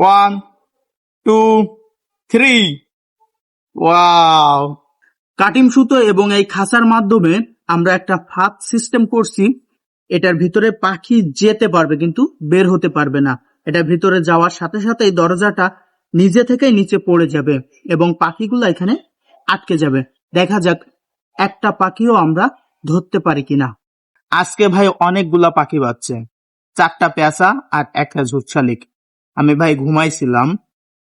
One two three wow কাটিম সুতো এবং এই খাঁচার মাধ্যমে আমরা একটা ফাঁদ সিস্টেম করছি। এটার ভিতরে পাখি যেতে পারবে কিন্তু বের হতে পারবে না। এটার ভিতরে যাওয়ার সাথে সাথে এই দরজাটা নিজে থেকেই নিচে পড়ে যাবে এবং পাখিগুলো এখানে আটকে যাবে। দেখা যাক একটা পাখিও আমরা ধরতে পারি কিনা। আজকে ভাই অনেকগুলা পাখি বাজছে চারটা পেঁচা আর একটা ঝুটশালিক আমি ভাই ঘুমাইছিলাম।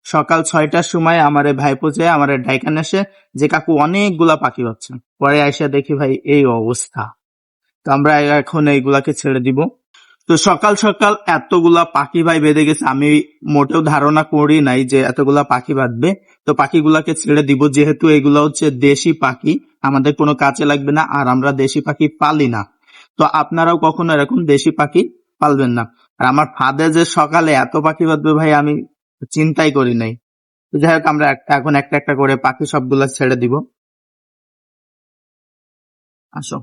সকাল ছয়টার সময় আমার ভাইপো যে আমার ডাইকান এসে যে কাকু অনেকগুলা পাখি পাচ্ছে পরে আইসা দেখি ভাই এই অবস্থা। তো আমরা এখন এইগুলাকে ছেড়ে দিব। তো সকাল সকাল এতগুলা পাখি ভাই বেঁধে গেছে। আমি মোটেও ধারণা করি নাই যে এতগুলা পাখি বাঁধবে। তো পাখিগুলাকে ছেড়ে দিব। যেহেতু এগুলো হচ্ছে দেশি পাখি, আমাদের কোনো কাজে লাগবে না। আর আমরা দেশি পাখি পালি না। তো আপনারাও কখনো এরকম দেশি পাখি পালবেন না। আর আমার ফাদে যে সকালে এত পাখি বাঁধবে ভাই আমি চিন্তাই করি নাই। তো যাই হোক আমরা একটা এখন একটা একটা করে পাখি সবগুলা ছেড়ে দিব। আসো।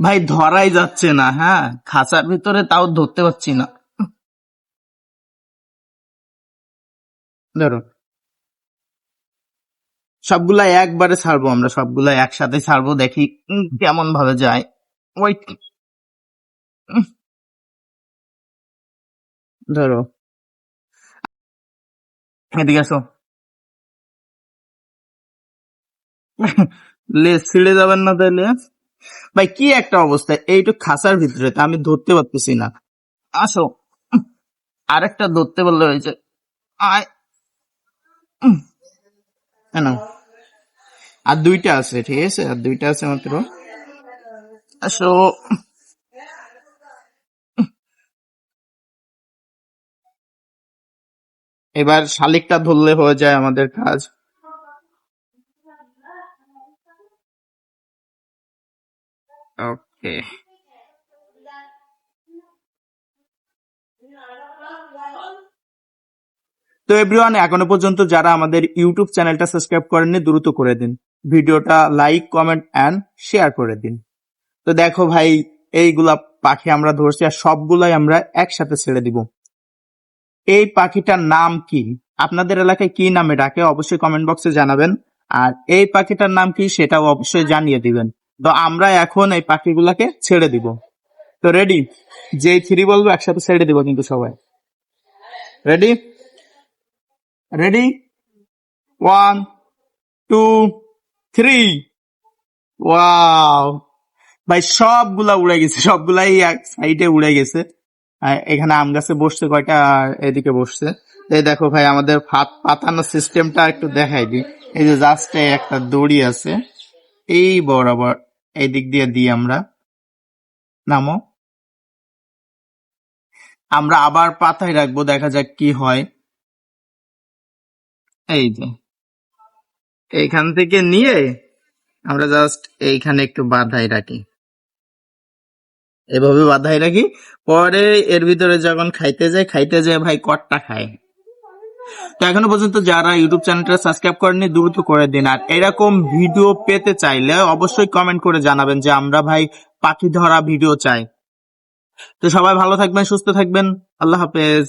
ভাই ধরাই যাচ্ছে না হ্যাঁ? খাঁচার ভিতরে তাও ধরতে পারছি না। ধরো। সবগুলা একবারে ছাড়বো আমরা সবগুলা একসাথে ছাড়বো দেখি কেমন ভাবে যায়। উম, ধরো। এদিকে আসো। লেজ ছিঁড়ে যাবেন না তাহলে ভাই কি একটা অবস্থা এইটু খাসার ভিতরে আমি ধরতে পারতেছি না। আসো। আরেকটা ধরতে বললে হয়েছে। আয়। উম, আর দুইটা আছে ঠিক আছে? আর দুইটা আছে মাত্র। আসো। এবার শালিকটা ধরলে হয়ে যায় আমাদের কাজ। ওকে। তো এভরিওয়ান এখনও পর্যন্ত যারা আমাদের ইউটিউব চ্যানেলটা সাবস্ক্রাইব করেননি, দ্রুত করে দিন। ভিডিওটা লাইক কমেন্ট অ্যান্ড শেয়ার করে দিন। তো দেখো ভাই, এইগুলা পাখি আমরা ধরছি আর সবগুলাই আমরা একসাথে ছেড়ে দিব। এই পাখিটার নাম কি? আপনাদের এলাকায় কি নামে ডাকে? অবশ্যই কমেন্ট বক্সে জানাবেন। আর এই পাখিটার নাম কি সেটাও অবশ্যই জানিয়ে দিবেন। তো আমরা এখন এই পাখিগুলাকে ছেড়ে দিব। তো রেডি যে থ্রি বলব, একসাথে ছেড়ে দিব কিন্তু সবাই। Ready ready one two three wow ভাই, সবগুলা উড়ে গেছে, সবগুলাই এক সাইডে উড়ে গেছে। এখানে আম গাছে বসছে, কয়টা এদিকে বসছে। এই দেখো ভাই, আমাদের ফাত পাতানোর সিস্টেমটা একটু দেখাই দিই। এই যে জাস্ট একটা দড়ি আছে, এই বরাবর এই দিক দিয়ে দিই আমরা। নামো। আমরা আবার পাতায় রাখব, দেখা যাক কি হয়। এই যে। এইখান থেকে নিয়ে আমরা জাস্ট এইখানে একটু বাধাই রাখি। এভাবে বাধাই রাখি, পরে এর ভিতরে যখন খাইতে যায় খাইতে যায় ভাই কটটা খায়। তো এখনও পর্যন্ত যারা ইউটিউব চ্যানেলটা সাবস্ক্রাইব করেনি দ্রুত করে দিন। আর এরকম ভিডিও পেতে চাইলে অবশ্যই কমেন্ট করে জানাবেন যে আমরা ভাই পাখি ধরা ভিডিও চাই। তো সবাই ভালো থাকবেন, সুস্থ থাকবেন। আল্লাহ হাফেজ।